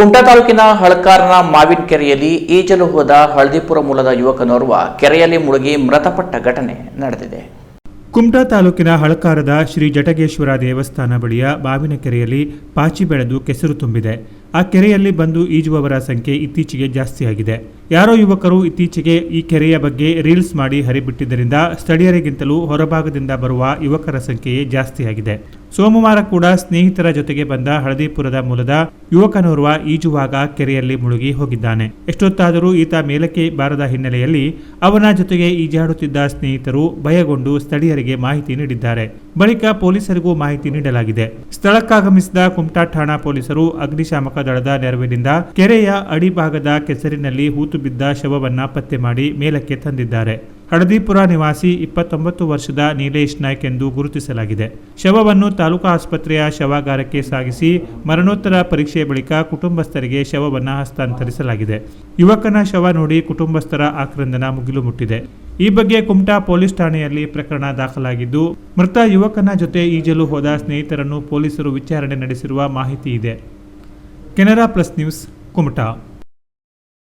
ಕುಮಟಾ ತಾಲೂಕಿನ ಹಳಕಾರನ ಮಾವಿನ ಕೆರೆಯಲ್ಲಿ ಈಜಲು ಹೋದ ಹಳದಿಪುರ ಮೂಲದ ಯುವಕನೋರ್ವ ಕೆರೆಯಲ್ಲಿ ಮುಳುಗಿ ಮೃತಪಟ್ಟ ಘಟನೆ ನಡೆದಿದೆ. ಕುಮಟಾ ತಾಲೂಕಿನ ಹಳಕಾರದ ಶ್ರೀ ಜಟಗೇಶ್ವರ ದೇವಸ್ಥಾನ ಬಳಿಯ ಬಾವಿನ ಕೆರೆಯಲ್ಲಿ ಪಾಚಿ ಬೆಳೆದು ಕೆಸರು ತುಂಬಿದೆ. ಆ ಕೆರೆಯಲ್ಲಿ ಬಂದು ಈಜುವವರ ಸಂಖ್ಯೆ ಇತ್ತೀಚೆಗೆ ಜಾಸ್ತಿಯಾಗಿದೆ. ಯಾರೋ ಯುವಕರು ಇತ್ತೀಚೆಗೆ ಈ ಕೆರೆಯ ಬಗ್ಗೆ ರೀಲ್ಸ್ ಮಾಡಿ ಹರಿಬಿಟ್ಟಿದ್ದರಿಂದ ಸ್ಥಳೀಯರಿಗಿಂತಲೂ ಹೊರಭಾಗದಿಂದ ಬರುವ ಯುವಕರ ಸಂಖ್ಯೆಯೇ ಜಾಸ್ತಿಯಾಗಿದೆ. ಸೋಮವಾರ ಕೂಡ ಸ್ನೇಹಿತರ ಜೊತೆಗೆ ಬಂದ ಹಳದಿಪುರದ ಮೂಲದ ಯುವಕನೋರ್ವ ಈಜುವಾಗ ಕೆರೆಯಲ್ಲಿ ಮುಳುಗಿ ಹೋಗಿದ್ದಾನೆ. ಎಷ್ಟೊತ್ತಾದರೂ ಈತ ಮೇಲಕ್ಕೆ ಬಾರದ ಹಿನ್ನೆಲೆಯಲ್ಲಿ ಅವನ ಜೊತೆಗೆ ಈಜಾಡುತ್ತಿದ್ದ ಸ್ನೇಹಿತರು ಭಯಗೊಂಡು ಸ್ಥಳೀಯರಿಗೆ ಮಾಹಿತಿ ನೀಡಿದ್ದಾರೆ. ಬಳಿಕ ಪೊಲೀಸರಿಗೂ ಮಾಹಿತಿ ನೀಡಲಾಗಿದೆ. ಸ್ಥಳಕ್ಕಾಗಮಿಸಿದ ಕುಮಟಾ ಠಾಣಾ ಪೊಲೀಸರು ಅಗ್ನಿಶಾಮಕ ದಳದ ನೆರವಿನಿಂದ ಕೆರೆಯ ಅಡಿಭಾಗದ ಕೆಸರಿನಲ್ಲಿ ಹೂತು ಬಿದ್ದ ಶವವನ್ನ ಪತ್ತೆ ಮಾಡಿ ಮೇಲಕ್ಕೆ ತಂದಿದ್ದಾರೆ. ಹಳದಿಪುರ ನಿವಾಸಿ ಇಪ್ಪತ್ತೊಂಬತ್ತು ವರ್ಷದ ನೀಲೇಶ್ ನಾಯ್ಕ್ ಎಂದು ಗುರುತಿಸಲಾಗಿದೆ. ಶವವನ್ನು ತಾಲೂಕು ಆಸ್ಪತ್ರೆಯ ಶವಾಗಾರಕ್ಕೆ ಸಾಗಿಸಿ ಮರಣೋತ್ತರ ಪರೀಕ್ಷೆ ಬಳಿಕ ಕುಟುಂಬಸ್ಥರಿಗೆ ಶವವನ್ನು ಹಸ್ತಾಂತರಿಸಲಾಗಿದೆ. ಯುವಕನ ಶವ ನೋಡಿ ಕುಟುಂಬಸ್ಥರ ಆಕ್ರಂದನ ಮುಗಿಲು ಮುಟ್ಟಿದೆ. ಈ ಬಗ್ಗೆ ಕುಮಟಾ ಪೊಲೀಸ್ ಠಾಣೆಯಲ್ಲಿ ಪ್ರಕರಣ ದಾಖಲಾಗಿದ್ದು, ಮೃತ ಯುವಕನ ಜೊತೆ ಈಜಲು ಹೋದ ಸ್ನೇಹಿತರನ್ನು ಪೊಲೀಸರು ವಿಚಾರಣೆ ನಡೆಸಿರುವ ಮಾಹಿತಿ ಇದೆ. Canara plus news, Kumta.